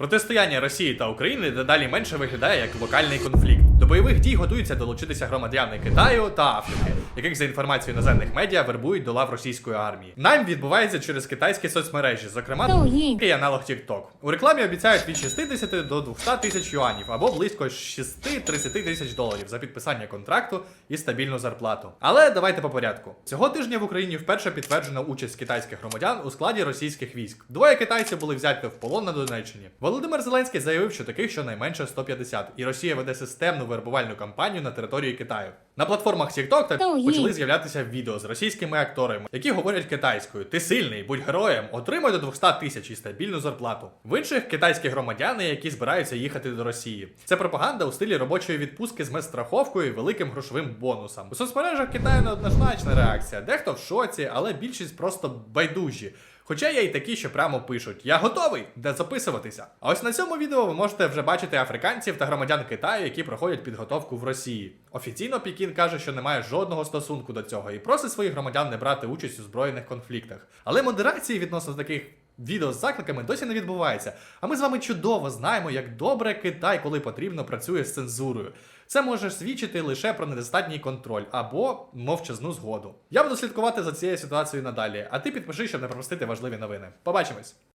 Протистояння Росії та України дедалі менше виглядає як локальний конфлікт. До бойових дій готуються долучитися громадяни Китаю та Африки, яких за інформацією іноземних медіа вербують до лав російської армії. Найм відбувається через китайські соцмережі, зокрема і аналог TikTok. У рекламі обіцяють від 60 до 200 тисяч юанів або близько 6-30 тисяч доларів за підписання контракту і стабільну зарплату. Але давайте по порядку. Цього тижня в Україні вперше підтверджена участь китайських громадян у складі російських військ. Двоє китайців були взяті в полон на Донеччині. Володимир Зеленський заявив, що таких щонайменше 150, і Росія веде системну вербувальну кампанію на території Китаю. На платформах TikTok та почали з'являтися відео з російськими акторами, які говорять китайською: ти сильний, будь героєм, отримай до 200 тисяч і стабільну зарплату. В інших китайські громадяни, які збираються їхати до Росії. Це пропаганда у стилі робочої відпустки з медстраховкою і великим грошовим бонусом. У соцмережах Китаю неоднозначна реакція. Дехто в шоці, але більшість просто байдужі. Хоча є й такі, що прямо пишуть: Я готовий, де записуватися. А ось на цьому відео ви можете вже бачити африканців та громадян Китаю, які проходять підготовку в Росії. Офіційно Пекін каже, що не має жодного стосунку до цього і просить своїх громадян не брати участь у збройних конфліктах. Але модерації відносно таких відео з закликами досі не відбувається. А ми з вами чудово знаємо, як добре Китай, коли потрібно, працює з цензурою. Це може свідчити лише про недостатній контроль або мовчазну згоду. Я буду слідкувати за цією ситуацією надалі, а ти підпиши, щоб не пропустити важливі новини. Побачимось!